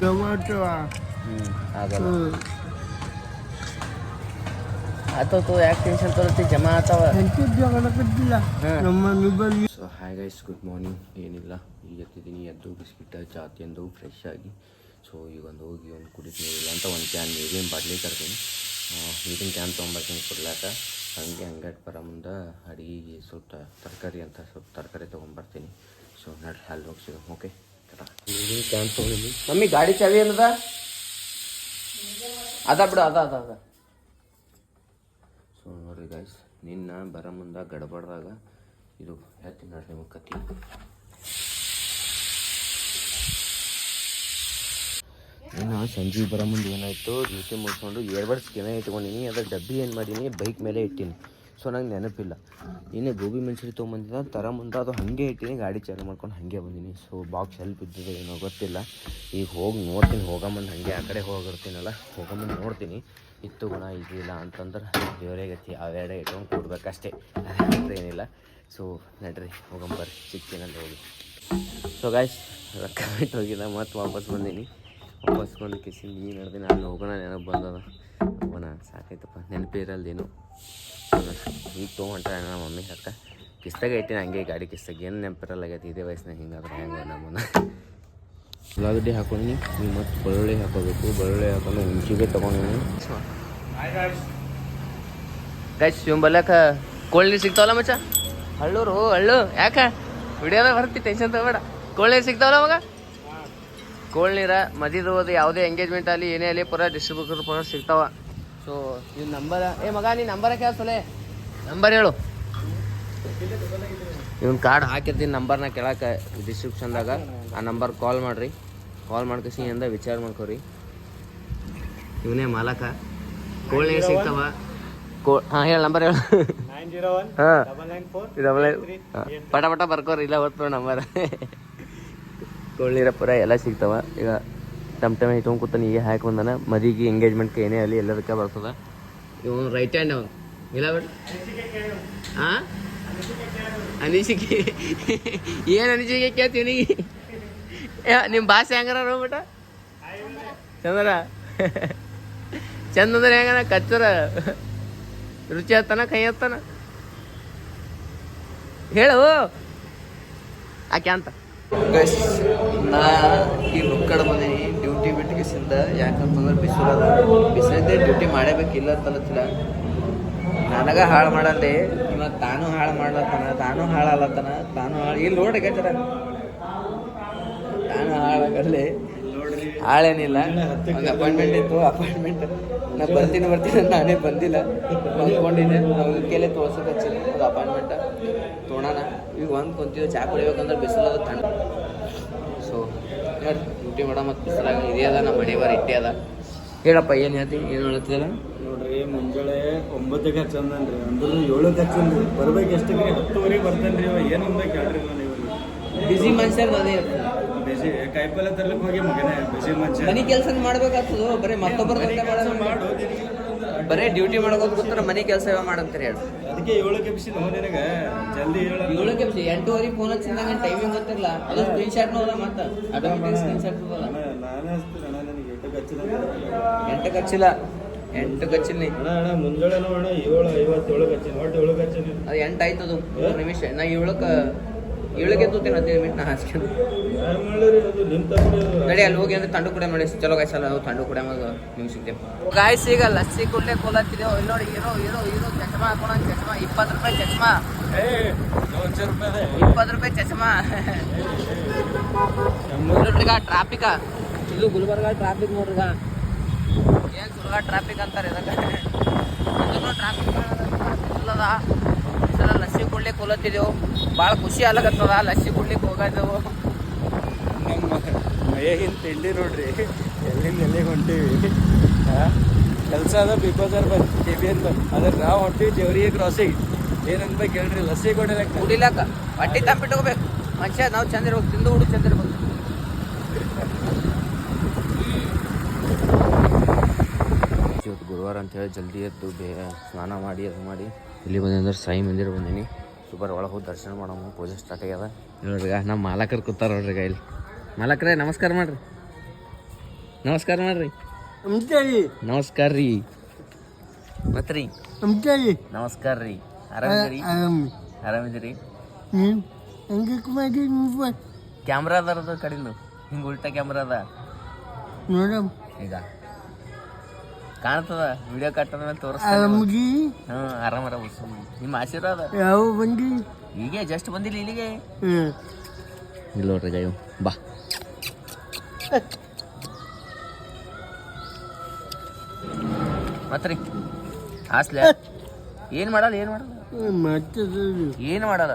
Tomato ಆಗಲ್ಲ to ಯಾಕೆ tension ತಗೋತಿ ಜಮಾ ಆತಾವ so hi guys good morning ಏನಿಲ್ಲ ಈಗ ಎತ್ತಿದ್ದೀನಿ ಎದ್ದು ಬಿಸ್ಕಿಟ್ ಚಾ ತಿಂದು ಫ್ರೆಶ್ ಆಗಿ ಸೊ ಈಗ ಒಂದು ಹೋಗಿ ಒಂದು ಇಲ್ಲ ಅಂತ ಒಂದು ಕ್ಯಾನ್ ನೀರಿನ ಬಾಟ್ಲಿ ತರ್ತೀನಿ ನೀರಿನ ಕ್ಯಾನ್ ತೊಗೊಂಬರ್ತೀನಿ ಕುಡ್ಲಾಕ ಹಂಗೆ ಹಂಗೆ ಬರ ಮುಂದೆ ಅಡಿಗೆ ಸ್ವಲ್ಪ ತರಕಾರಿ ಅಂತ ಸ್ವಲ್ಪ ತರಕಾರಿ ತೊಗೊಂಬರ್ತೀನಿ ಸೊ ನಡ್ರಿ ಅಲ್ಲಿ ಸಿಗೋಣ ಓಕೆ ಮಮ್ಮಿ, ಗಾಡಿ ಚಾವಿ ಏನದ? ಅದ ಬಿಡು, ಅದ ಅದ ಅದ. ಸೊ ನೋಡ್ರಿ ಗಾಯ್ಸ್ ನಿನ್ನ ಬರ ಮುಂದೆ ಗಡಬಡ್ದಾಗ ಇದು ಹೇಳ್ತೀನಿ ನೋಡ್ರಿ ನಿಮಗೆ ಕತಿ ಇನ್ನು ಸಂಜೆ ಬರೋ ಮುಂದೆ ಏನಾಯಿತು ಡ್ಯೂಟಿ ಮುಗಿಸ್ಕೊಂಡು ಇಯರ್ಬಡ್ಸ್ ಏನೇ ಇಟ್ಕೊಂಡಿನಿ, ಅದ್ರ ಡಬ್ಬಿ ಏನು ಮಾಡೀನಿ ಬೈಕ್ ಮೇಲೆ ಇಟ್ಟೀನಿ. ಸೊ ನಂಗೆ ನೆನಪಿಲ್ಲ. ಇನ್ನೇ ಗೋಬಿ ಮೆಣಸಿನ ತೊಗೊಂಬಂದಿದ್ದ ತರ ಮುಂದೆ ಅದು ಹಾಗೆ ಇಟ್ಟಿನಿ, ಗಾಡಿ ಚಾಲು ಮಾಡ್ಕೊಂಡು ಹಾಗೆ ಬಂದೀನಿ. ಸೊ ಬಾಕ್ಸ್ ಹೆಲ್ಪ್ ಇದ್ದಿದೆ ಏನೋ ಗೊತ್ತಿಲ್ಲ. ಈಗ ಹೋಗಿ ನೋಡ್ತೀನಿ ಹೋಗಮ್ಮಂದು ಹಾಗೆ ಆ ಕಡೆ ಹೋಗಿರ್ತೀನಲ್ಲ ಹೋಗಂಬಂದು ನೋಡ್ತೀನಿ. ಇತ್ತು ಗುಣ ಇದಿಲ್ಲ ಅಂತಂದ್ರೆ ದೇವರೇ ಗತಿ, ಅವೆರಡೆ ಇಟ್ಕೊಂಡು ಕೊಡ್ಬೇಕಷ್ಟೇ. ಏನಿಲ್ಲ. ಸೊ ನಡ್ರಿ ಹೋಗಂಬರ್ರಿ ಸಿಗ್ತೀನಲ್ಲಿ ಹೋಗಿ ಸೊ ಗಾಯ್ಸ್ ರೊಕ್ಕ ಬಿಟ್ಟು ಹೋಗಿಲ್ಲ ಮತ್ತೆ ವಾಪಸ್ ಬಂದೀನಿ. ವಾಪಸ್ ಬಂದು ಕಿಸಿಂದ ಈ ನಡೆದಿನ, ಅಲ್ಲಿ ಹೋಗೋಣ, ನೆನಪು ಬಂದದ. ಹೋಗೋಣ, ಸಾಕಾಯ್ತಪ್ಪ ನೆನಪಿರಲ್ದೇನು ಈಗ ತೊಗೊಂಡ್ರೆ ನಮ್ಮ ಮಮ್ಮಿ ಅಕ್ಕ ಕಿಸ್ತಾಗ ಐತಿ ಹಂಗೆ ಗಾಡಿ ಕಿಸ್ತಾಗ ಏನು ನೆನಪಿರಲ್ಲಾಗೈತಿ ಇದೇ ವಯಸ್ಸಿನಾಗ ಹಿಂಗಾದ್ರೆ ಹೆಂಗೆ ನಮ್ಮನ್ನ ಉಳ್ಳಾಗಡ್ಡಿ ಹಾಕೊಂಡು ನೀವು ಮತ್ತು ಬೆಳ್ಳುಳ್ಳಿ ಹಾಕೋಬೇಕು ಬೆಳ್ಳುಳ್ಳಿ ಹಾಕೊಂಡು ಹುಣ್ಸಿಗೆ ತೊಗೊಂಡಿನಿ ಗೈಸ್ ಶಿವಂಬಲ್ಲಕ ಕೋಳಿ ನೀರು ಸಿಗ್ತಾವಲ್ಲ ಮಚ್ಚ ಹಳ್ಳೂರು ಹಳ್ಳು ಯಾಕ ವಿಡಿಯೋದಾಗ ಬರ್ತಿ ಟೆನ್ಷನ್ ತಗೋಬೇಡ ಕೋಳಿ ಸಿಗ್ತಾವಲ್ಲ ಮಗ ಕೋಳಿ ನೀರ ಮದಿದು ಯಾವುದೇ ಎಂಗೇಜ್ಮೆಂಟ್ ಆಗಲಿ ಏನೇ ಆಗಲಿ ಪೂರ ಡಿಸ್ಟ್ರಿಬ್ಯೂಟರ್ ಪೂರ ಸಿಗ್ತಾವ ಸೊ ಇದು ನಂಬರ್ ಏ, ಮಗ, ನೀ ನಂಬರ್ ಸೊಲೆ. ನಂಬರ್ ಹೇಳು. ಇವನ್ ಕಾರ್ಡ್ ಹಾಕಿರ್ತೀನಿ ನಂಬರ್ನ ಡಿಸ್ಕ್ರಿಪ್ಷನ್ ಡಿಸ್ಕ್ರಿಪ್ಷನ್ದಾಗ ಆ ನಂಬರ್ ಕಾಲ್ ಮಾಡ್ರಿ. ಕಾಲ್ ಮಾಡ್ಕಸಿ ಎಂದ ವಿಚಾರ ಮಾಡ್ಕೊರಿ. ಇವನೇ ಮಾಲಕ. ಕೋಳಿ ಸಿಗ್ತಾವ. ಕೋ ಹಾಂ, ಹೇಳಿ ನಂಬರ್ ಹೇಳು. ಹಾಂ. ಡಬಲ್ ಪಟ ಪಟ ಬರ್ಕೋರಿ, ಇಲ್ಲ ಹೊತ್ತು ನಂಬರ್ ಕೊಳ್ಳಿರ ಪುರ ಎಲ್ಲ ಸಿಗ್ತಾವ. ಈಗ ಟಮ್ ಟಮ್ ಇಟ್ಕೊಂಡು ಕೂತಾನೆ ಈಗ ಹಾಕಿ ಬಂದಾನ ಮದಿಗೆ ಎಂಗೇಜ್ಮೆಂಟ್ ಏನೇ ಅಲ್ಲಿ ಎಲ್ಲದಕ್ಕೆ ಬರ್ತದ. ಇವನು ರೈಟ್ ಹ್ಯಾಂಡ್ ಅವನು. ಇಲ್ಲ ಬೇಡ. ಹಾಂ ಅನಿಸಿಕೆ. ಏನು ಅನಿಸಿಕೆ ಕೇಳ್ತೀನಿ ನಿಮ್ಮ ಭಾಷೆ ಹೆಂಗಾರ ಬಿಟ್ಟ ಚಂದ್ರ ಚಂದ ಅಂದ್ರೆ ಹೆಂಗನ? ಕಚ್ಚರ. ರುಚಿ ಹತ್ತಾನ, ಕೈ ಹತ್ತಾನ? ಹೇಳು. ಆಕೆ ಅಂತ. ನಾ ಈ ಕಡೆ ಬಂದೀನಿ ಡ್ಯೂಟಿ ಬಿಟ್ಟಿಗೆಸಿಂದ ಯಾಕಂತಂದ್ರೆ ಬಿಸಿಲದ ಬಿಸಿಲಿದ್ದೆ ಡ್ಯೂಟಿ ಮಾಡಬೇಕಿಲ್ಲ ಅಂತಲತ್ತಿಲ್ಲ. ನನಗ ಹಾಳು ಮಾಡಲ್ಲಿ ಇವಾಗ ತಾನು ಹಾಳು ಮಾಡ್ಲತ್ತಾನ, ತಾನು ಹಾಳಾಲತ್ತಾನ ತಾನು ಹಾಳು ಇಲ್ಲಿ ನೋಡ್ರಿ ಗಚ್ಚರ ತಾನು ಹಾಳಾಗಲ್ಲಿ ಹಾಳೇನಿಲ್ಲ. ಅಪಾಯಿಂಟ್ಮೆಂಟ್ ಇತ್ತು ಅಪಾಯಿಂಟ್ಮೆಂಟ್ ನಾ ಬರ್ತೀನಿ ಬರ್ತೀನಿ ನಾನೇ ಬಂದಿಲ್ಲ. ಅಂದ್ಕೊಂಡಿದ್ದೆ ನಾವು ಕೇಳಿ ತೋರ್ಸಕ್ಕೆ ಹಚ್ಚಿಲ್ಲ ಅದು ಅಪಾಯಿಂಟ್ಮೆಂಟ್ ತೊಗೊಳೋಣ ಈಗ ಒಂದು ಕುಂತಿದ್ದು ಚಾ ಕುಡಿಬೇಕಂದ್ರೆ ಬಿಸಿಲದ ತಣ್ಣ ಸೊ ನೋಡಿ ಡ್ಯೂಟಿ ಮಾಡೋ ಮತ್ತು ಬಿಸಿಲಾಗ ಇದೇ ಅದ ನಮ್ಮ ಮನೆ ಬರ ಇಟ್ಟೆ ಅದ. ಹೇಳಪ್ಪ ಏನು ಹೇಳ್ತೀನಿ ಏನು ಹೇಳ್ತಿದ್ದಲ್ಲ ನೋಡ್ರಿ ಮುಂಜಾನೆ ಒಂಬತ್ತಕ್ಕೆ ಹಚ್ಚಂದನ್ರಿ ಅಂದ್ರೆ ಏಳಕ್ಕೆ ಹಚ್ಚನ್ರಿ ಬರ್ಬೇಕು ಎಷ್ಟಕ್ಕೆ ಹತ್ತುವರೆಗೆ ಬರ್ತೇನ್ರಿ ರೀ ಏನು ಅನ್ಬೇಕು ಹೇಳ್ರಿ ನಾನು ಇವಾಗ ಬಿಸಿ ಮನುಷ್ಯರ್ದು ಅದೇ ಬಿಸಿ ಕಾಯಿಪಲ್ಲೆ ತರ್ಲಿಕ್ಕೆ ಹೋಗಿ ಮಗನೇ ಬಿಸಿ ಮನುಷ್ಯ. ಮನೆ ಕೆಲಸ ಮಾಡ್ಬೇಕಾಗ್ತದೋ ಬರೀ ಮತ್ತೊಬ್ಬರ ಮಾಡು ಬರೀ ಡ್ಯೂಟಿ ಮಾಡ್ಕೋತ ಕೂತ್ರೆ ಮನೆ ಕೆಲಸ ಮಾಡಂತಾರೆ ಹೇಳು. ಅದಕ್ಕೆ ಏಳಕ್ಕೆ ಬಿಸಿ ನಿನಗೆ? ಜಲ್ದಿ ಹೇಳ ಏಳಕ್ಕೆ ಬಿಸಿ ಎಂಟೂವರೆ ಫೋನ್ ಹಚ್ಚಿದಾಗ ಟೈಮಿಂಗ್ ಗೊತ್ತಿರಲ್ಲ ಅದು ಸ್ಕ್ರೀನ್ ಶಾಟ್ ನೋಡ ಮತ್ತೆ ಆಟೋಮೆಟಿಕ್ ಸ್ಕ್ರೀನ್ ಶಾಟ್ ನೋಡಲ್ಲ. ನಾನೇ ಹಚ್ತೀನಿ ನನಗೆ ಎಂಟಕ್ಕೆ ಹಚ್ಚಿದ ಎಂಟಕ್ಕೆ ಹಚ್ಚಿಲ್ಲ ಎಂಟು ಹಚ್ಚಿಲ್ಲ ನೀ. ಅಣ್ಣ ಅಣ್ಣ ಮುಂಜಾನೆ ಅಣ್ಣ ಏಳು ಐವತ್ತೇಳು ಹಚ್ಚಿನ ಒಟ್ಟು ಏಳು ಹಚ್ಚಿನಿ ಅದು ಎಂಟು ಆಯ್ತು ಅದು ನಿಮಿಷ. ನಾ ಏಳಕ್ಕೆ ತೂತೀನಿ ಹದಿನೈದು ಮಿನಿಟ್ ನಾ ಹಾಸ್ಕೊಂಡು ನಡಿ ಅಲ್ಲಿ ಹೋಗಿ ಅಂದ್ರೆ ತಂಡು ಕೂಡ ಮಾಡಿ ಚಲೋ ಗಾಯ್ಸಲ್ಲ ಚಲೋ ತಂಡು ಕೂಡ ನಿಮ್ಗೆ ಸಿಗ್ತೇವೆ ಗಾಯ್ಸ್ ಈಗ ಲಸ್ಸಿ ಕುಡ್ಲೆ ಕೊಲತ್ತಿದೆ. ಇಲ್ಲಿ ನೋಡಿ ಹೀರೋ ಹೀರೋ ಹೀರೋ ಚಶ್ಮಾ ಹಾಕೋಣ ಚಶ್ಮಾ. ಇಪ್ಪತ್ತು ರೂಪಾಯಿ ಚಶ್ಮಾ. ಇಪ್ಪತ್ತು ರೂಪಾಯಿ ಚಶ್ಮಾ. ನೋಡ್ರಿಗ ಟ್ರಾಫಿಕ ಇದು ಗುಲ್ಬರ್ಗ ಟ್ರಾಫಿಕ್ ನೋಡ್ರಿಗ ಏನ್ ಗುಲ್ಬರ್ಗ ಟ್ರಾಫಿಕ್ ಅಂತಾರೆ ಇದಕ್ಕೆ? ಟ್ರಾಫಿಕ್ ಸಲ ಲಸ್ಸಿ ಕುಡ್ಲಿಕ್ಕೆ ಹೋಲತ್ತಿದ್ದೆವು ಭಾಳ ಖುಷಿ ಆಗ್ಲಕತ್ತದ ಲಸ್ಸಿ ಕುಡ್ಲಿಕ್ಕೆ ಹೋಗೋದೆವು ನಮ್ಮ ಮೈಯಾಗಿನ ತಿಂಡಿ ನೋಡ್ರಿ ಎಲ್ಲಿಂದ ಎಲ್ಲಿಗೆ ಹೊಂಟೀವಿ. ಕೆಲಸ ಅದ ಬಿಗ್ ಬಜಾರ್ ಬಂದು ಕೆ ಬಿ ಅಂತ ಅದ್ರ ನಾವು ಹೊಂಟೀವಿ ಜವರಿಗೆ ಕ್ರಾಸಿಂಗ್ ಏನನ್ಬೇಕು ಹೇಳ್ರಿ ಲಸ್ಸಿ ಕೊಡಿಲಕ್ಕ ಕುಡಿಲಕ್ಕ ಹೊಟ್ಟಿ ತಂಪಿಟ್ಟು ಹೋಗ್ಬೇಕು ಮನುಷ್ಯ ನಾವು ಚಂದ ಇರ್ಬೇಕು ತಿಂದು ಹುಡು ಚಂದ ಇರ್ಬೇಕು ಇವತ್ತು ಗುರುವಾರ ಅಂತ ಹೇಳಿ ಜಲ್ದಿ ಎದ್ದು ಬೇ ಸ್ನಾನ ಮಾಡಿ ಅದು ಮಾಡಿ. ಇಲ್ಲಿ ಬಂದೆ ಅಂದ್ರೆ ಸಾಯಿ ಮಂದಿರ ಬಂದೀನಿ. ಸೂಪರ್ ಒಳಗೆ ಹೋಗಿ ದರ್ಶನ ಮಾಡೋಣ ಪೂಜೆ ಸ್ಟಾರ್ಟ್ ಆಗ್ಯದ. ನೋಡ್ರಿಗ ನಮ್ಮ ಮಾಲಕರು ಕೂತಾರ ನೋಡ್ರಿ ಈಗ ಇಲ್ಲಿ. ಮಾಲಕರೇ ನಮಸ್ಕಾರ ಮಾಡ್ರಿ. ನಮಸ್ಕಾರ ಮಾಡ್ರಿ. ನಮಸ್ಕಾರ. ರೀ ಮತ್ತೆ ರೀ ನಮಸ್ಕಾರ. ರೀ ಆರಾಮಿದ್ದೀರಿ? ಆರಾಮ್. ಆರಾಮಿದ್ದೀರಿ? ಕ್ಯಾಮ್ರಾ ಅದ ಕಡಿಂದು. ಹಿಂಗೆ ಉಲ್ಟಾ ಕ್ಯಾಮ್ರಾ ಅದ. ನೋಡಮ್. ಈಗ. ಕಾಣ್ತದ? ವಿಡಿಯೋ ಕಟ್ಟದ ಮೇಲೆ ತೋರಿಸ್ತಾರೆ ಆರಾಮಗಿ ಹ್ಞೂ ಆರಾಮ ಆರಾಮ ನಿಮ್ಮ ಆಶೀರ್ವಾದ. ಯಾವ ಬಂದಿ? ಹೀಗೆ ಜಸ್ಟ್ ಬಂದಿಲ್ಲ ಇಲ್ಲಿಗೆ. ಹ್ಮ್. ಇಲ್ಲ ನೋಡ್ರಿ ಗಯ್ಯು ಬಾ. ಮತ್ರಿ? ಹಾಸ್ಲೆ ಏನು ಮಾಡಲ್ಲ ಏನು ಮಾಡಲ್ಲ? ಮತ್ತೆ ಏನು ಮಾಡಲ್ಲ?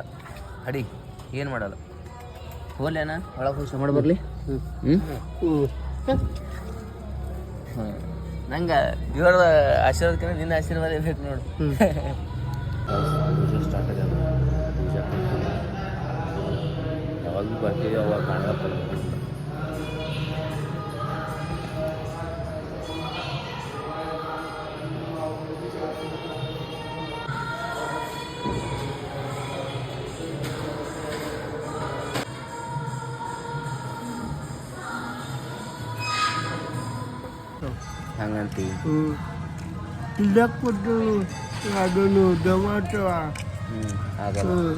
ಅಡಿ ಏನು ಮಾಡಲ್ಲ? ಹೋಲೇನ ಒಳಗೆ ಹೋಗಿ ಮಾಡಿ ಬರಲಿ. ಹ್ಞೂ ನಂಗೆ ದೇವರ ಆಶೀರ್ವಾದಕ್ಕಿಂತ ನಿನ್ನ ಆಶೀರ್ವಾದ ಇರ್ಬೇಕು ನೋಡು. ಪೂಜೆ ಸ್ಟಾರ್ಟ್ ಆಗ್ಯದ ಪೂಜೆ ಯಾವಾಗ ಬರ್ತೀವಿ ಅವಾಗ ಕಾಣಪ್ಪ ಹಂಗಂತಿ ಇಲ್ಲ ಕೊಟ್ಟು ಅದನ್ನು ಟೊಮಾಟೊ ಹ್ಞೂ ಆಗಲ್ಲ ಹ್ಮ್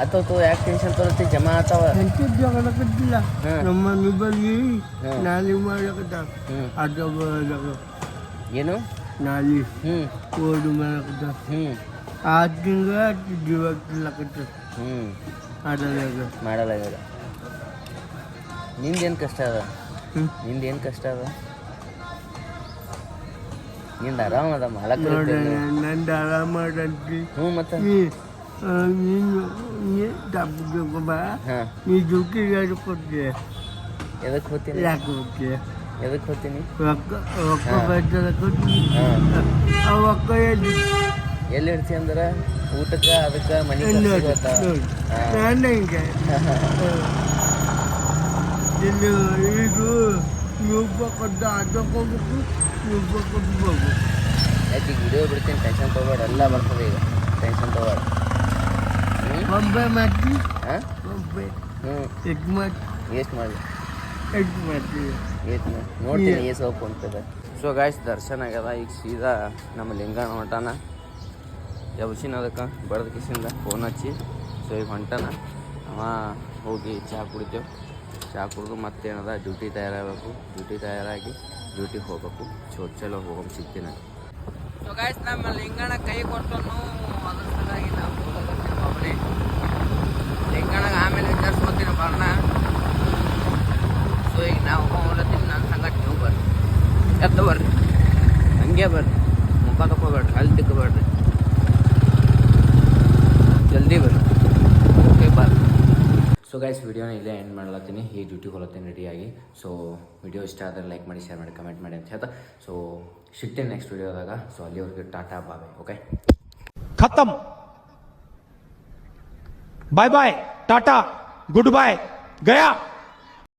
ಆತೋತು ಯಾಕೆ ಟೆನ್ಷನ್ ತೋರಿಸ್ತಿ ಜಮಾ ಆತಾವ ಎಂತ ಜಗಳಕತ್ತಿಲ್ಲ ಹ್ಮ್. ನಮ್ಮ ನಿಬ್ಬಲ್ಲಿ ಹ್ಮ್. ನಾಲಿ ಮಾಡಕತ್ತ ಹ್ಞೂ ಅದು ಬರಕ ಏನು ನಾಲಿ ಹ್ಞೂ ಓಡು ಮಾಡಕತ್ತ ಹ್ಞೂ ಆ ತಿಂಗಳ ಜೀವಕ್ಲಕತ್ತ ಹ್ಞೂ ಅದ್ರಾಗ ಮಾಡಲ್ಲ ಇವಾಗ ನಿಂದೇನು ಕಷ್ಟ ಅದ ಹ್ಮ್. ನಿಂದೇನು ಕಷ್ಟ ಅದ? ನಿಂದ ಆರಾಮ ಅದ ಮಾಡಕ್ಕೆ ನಂದ ನಂದು ಆರಾಮ ಹ್ಞೂ ಮತ್ತೆ. ನೀ ದುಡ್ಡು ಯಾರು ಕೊಡ್ತೀಯ ಎದಕ್ಕೆ ಹೋಗ್ತೀನಿ? ಯಾಕೆ ಹೋಗ್ತೀಯ ಎದಕ್ಕೆ ಹೋಗ್ತೀನಿ? ರೊಕ್ಕ ರೊಕ್ಕ ಬರ್ತದ ಕೊಡ್ತೀನಿ ಆ ರೊಕ್ಕ ಎಲ್ಲಿ? ಎಲ್ಲಿ ಇಡ್ತಿ ಅಂದ್ರೆ ಊಟಕ್ಕೆ ಅದಕ್ಕೆ ಮನೆ ಹಿಂಗೆ? ಹಾಂ. ಇಲ್ಲಿ ಇದು ನೀವು ಕೊಟ್ಟು ಆಟೋಕ್ಕೆ ಹೋಗ್ಬೇಕು ನೀವು ಕೊಟ್ಟು ಹೋಗ್ಬೇಕು ಆಯ್ತು ಈಗ ವಿಡಿಯೋ ಬಿಡ್ತೀನಿ ಟೆನ್ಷನ್ ತೊಗೊಬೇಡ ಎಲ್ಲ ಬರ್ತದೆ ಈಗ ಟೆನ್ಷನ್ ತೊಗೊಬೇಡ. ಬೊಂಬೆ ಮಾಡ್ತಿ ಹಾಂ? ಬೊಂಬೆ ಹ್ಞೂ ಎಗ್ ಮಾಡಿ. ಎಷ್ಟು ಮಾಡಿ ಎಗ್ ಮಾಡ್ತೀವಿ ಏತ್ ನೋಡ್ತೀನಿ ಏಸ್ ಹೋಗಿ ಅಂತದ. ಸೊ ಗಾಯ್ಸ್ ದರ್ಶನ ಆಗ್ಯದ ಈಗ ಸೀದಾ ನಮ್ಮ ಲಿಂಗನ ಹೊಂಟಾನ ಯಬಸಿನ ಅದಕ್ಕೆ ಬಡದ ಕಿಸಿಂದ ಫೋನ್ ಹಚ್ಚಿ. ಸೊ ಈಗ ಹೊಂಟಾನ. ಅವ ಹೋಗಿ ಚಹಾ ಕುಡಿತೇವೆ. ಚಹಾ ಕುಡಿದು ಮತ್ತೇನದ? ಡ್ಯೂಟಿ ತಯಾರಾಗಬೇಕು. ಡ್ಯೂಟಿ ತಯಾರಾಗಿ ಡ್ಯೂಟಿಗೆ ಹೋಗಬೇಕು. ಸೊ ಚಲೋ ಸಿಗ್ತೀನಿ. ಸೊ ಗಾಯ್ಸ್ ನಮ್ಮ ಲಿಂಗಣ ಕೈ ಕೊಟ್ಟನು ಅದ್ರ ನಾವು ಒಬ್ಬನೇ ಆಮೇಲೆ ವಿಚಾರಿಸ್ಕೊತೀನಿ ಬರ್ಣ ಸೊ ಈಗ ನಾವು ಹೋಗ್ತೀನಿ ನನ್ನ ಸಂಗಟ ನೀವು ಬರ್ರಿ. ಎತ್ತ ಬರ್ರಿ. ಹಂಗೆ ಬರ್ರಿ ಮುಖ ತಗೋಬೇಡ್ರಿ ಅಲ್ಲಿ ತಿಕ್ಕೋಬೇಡ್ರಿ ಜಲ್ದಿ ಬರ್ರಿ ಓಕೆ ಬಾಯ್ ಸೊ ಗೈಸ್ ವಿಡಿಯೋನ ಇಲ್ಲೇ ಎಂಡ್ ಮಾಡ್ಲತ್ತೀನಿ. ಈ ಡ್ಯೂಟಿಗೆ ಹೊಲತ್ತೀನಿ ರೆಡಿಯಾಗಿ ಸೊ ವಿಡಿಯೋ ಇಷ್ಟ ಆದರೆ ಲೈಕ್ ಮಾಡಿ ಶೇರ್ ಮಾಡಿ ಕಮೆಂಟ್ ಮಾಡಿ ಅಂತ ಹೇಳ್ತಾ. ಸೊ ಸಿಗ್ತೀನಿ ನೆಕ್ಸ್ಟ್ ವಿಡಿಯೋದಾಗ ಸೊ ಅಲ್ಲಿವರೆಗೆ ಟಾಟಾ ಬಾಬೆ ಓಕೆ ಖತಮ್ ಬಾಯ್ ಬಾಯ್ ಟಾಟಾ ಗುಡ್ ಬಾಯ್ ಗಯಾ.